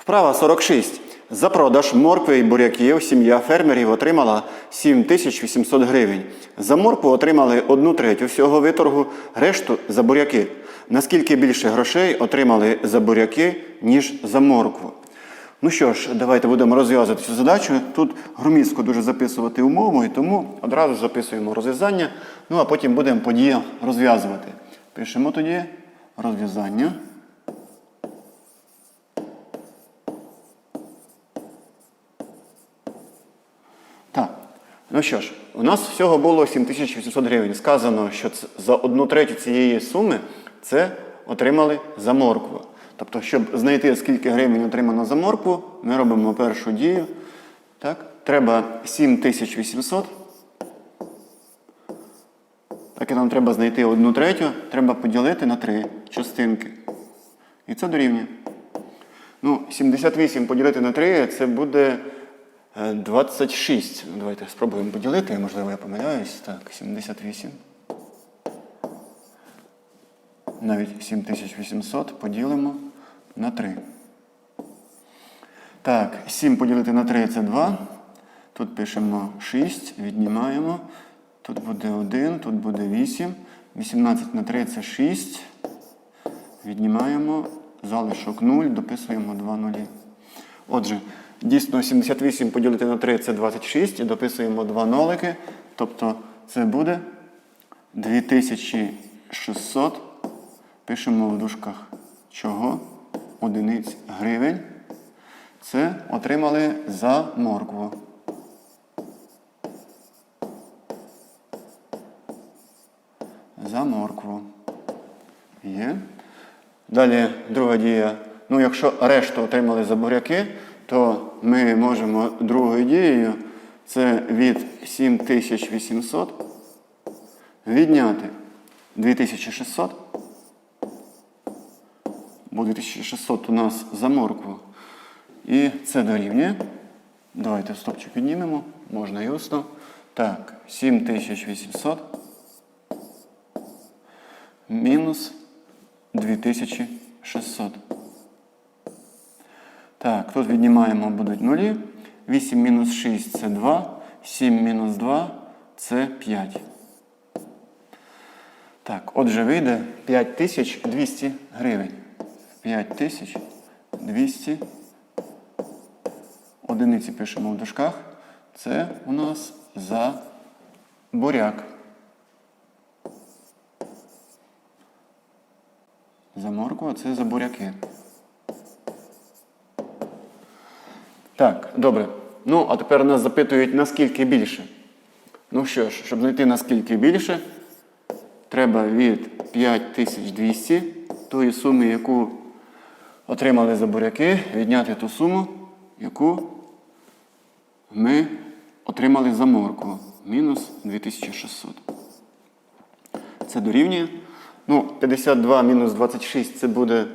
Вправа 46. За продаж моркви і буряків сім'я фермерів отримала 7800 гривень. За моркву отримали одну третю всього виторгу, решту за буряки. Наскільки більше грошей отримали за буряки, ніж за моркву? Ну що ж, давайте будемо розв'язувати цю задачу. Тут громіздко дуже записувати умову, і тому одразу записуємо розв'язання, ну а потім будемо по розв'язувати. Пишемо тоді розв'язання. Ну що ж, у нас всього було 7800 гривень. Сказано, що за одну третю цієї суми це отримали за моркву. Тобто, щоб знайти, скільки гривень отримано за моркву, ми робимо першу дію. Так? Треба 7800. Так і нам треба знайти одну третю, треба поділити на три частинки. І це дорівнює. Ну, 78 поділити на 3 це буде 26. Ну, Давайте спробуємо поділити, можливо, я помиляюсь. Так, 78. Навіть 7800 поділимо на 3. Так, 7 поділити на 3 це 2. Тут пишемо 6, віднімаємо. Тут буде 1, тут буде 8. 18 на 3 це 6. Віднімаємо залишок 0, дописуємо 2 нулі. Отже, дійсно 78 поділити на 3 це 26 і дописуємо 2 нолики. Тобто це буде 2600. Пишемо в дужках чого? Одиниць гривень. Це отримали за моркву. За моркву. Є. Далі друга дія. Ну, якщо решту отримали за буряки, то ми можемо другою дією це від 7800 відняти 2600. Бо 2600 у нас за моркву. І це дорівнює. Давайте стопчик піднімемо. Можна і усно. Так, 7800 мінус 2600. Тут віднімаємо будуть нулі. 8 мінус 6 це 2. 7 мінус 2 це 5. Так, отже, вийде 5200 гривень. 5200. Одиниці пишемо в дужках. Це у нас за буряк. За моркву, а це за буряки. Так, добре. Ну, а тепер нас запитують, наскільки більше. Ну що ж, щоб знайти наскільки більше, треба від 5200 тої суми, яку отримали за буряки, відняти ту суму, яку ми отримали за моркву. Мінус 2600. Це дорівнює. Ну, 52 мінус 26 це буде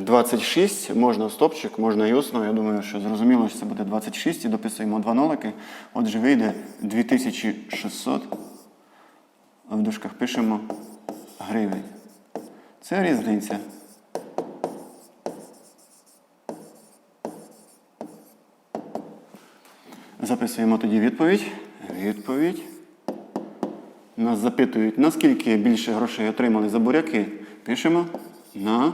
26. Можна стопчик, можна і усно. Я думаю, що зрозуміло, що це буде 26 і дописуємо два нолики. Отже, вийде 2600. В дужках пишемо гривень. Це різниця. Записуємо тоді відповідь. Відповідь. Нас запитують, наскільки більше грошей отримали за буряки. Пишемо на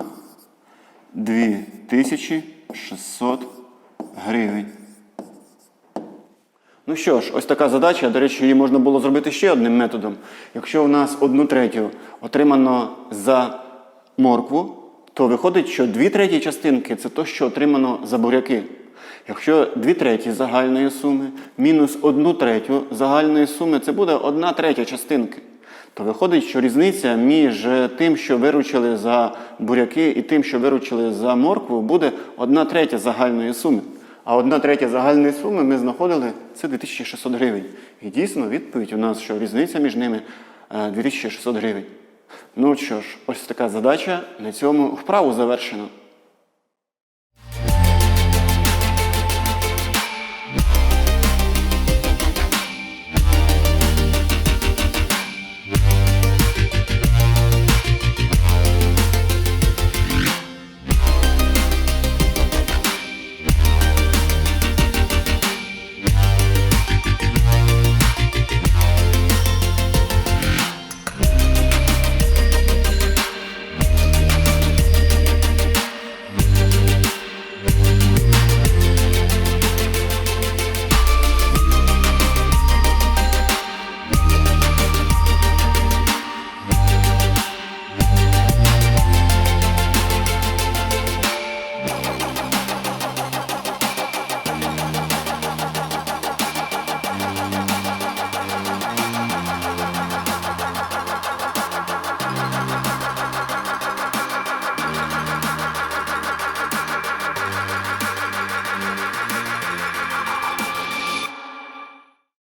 2600 гривень. Ну що ж, ось така задача. До речі, її можна було зробити ще одним методом. Якщо у нас одну третю отримано за моркву, то виходить, що дві треті частинки це то, що отримано за буряки. Якщо дві треті загальної суми мінус одну третю загальної суми, це буде одна третя частинки. То виходить, що різниця між тим, що виручили за буряки, і тим, що виручили за моркву, буде одна третя загальної суми. А одна третя загальної суми ми знаходили це 2600 гривень. І дійсно відповідь у нас, що різниця між ними е, 2600 гривень. Ну що ж, ось така задача. На цьому вправу завершено.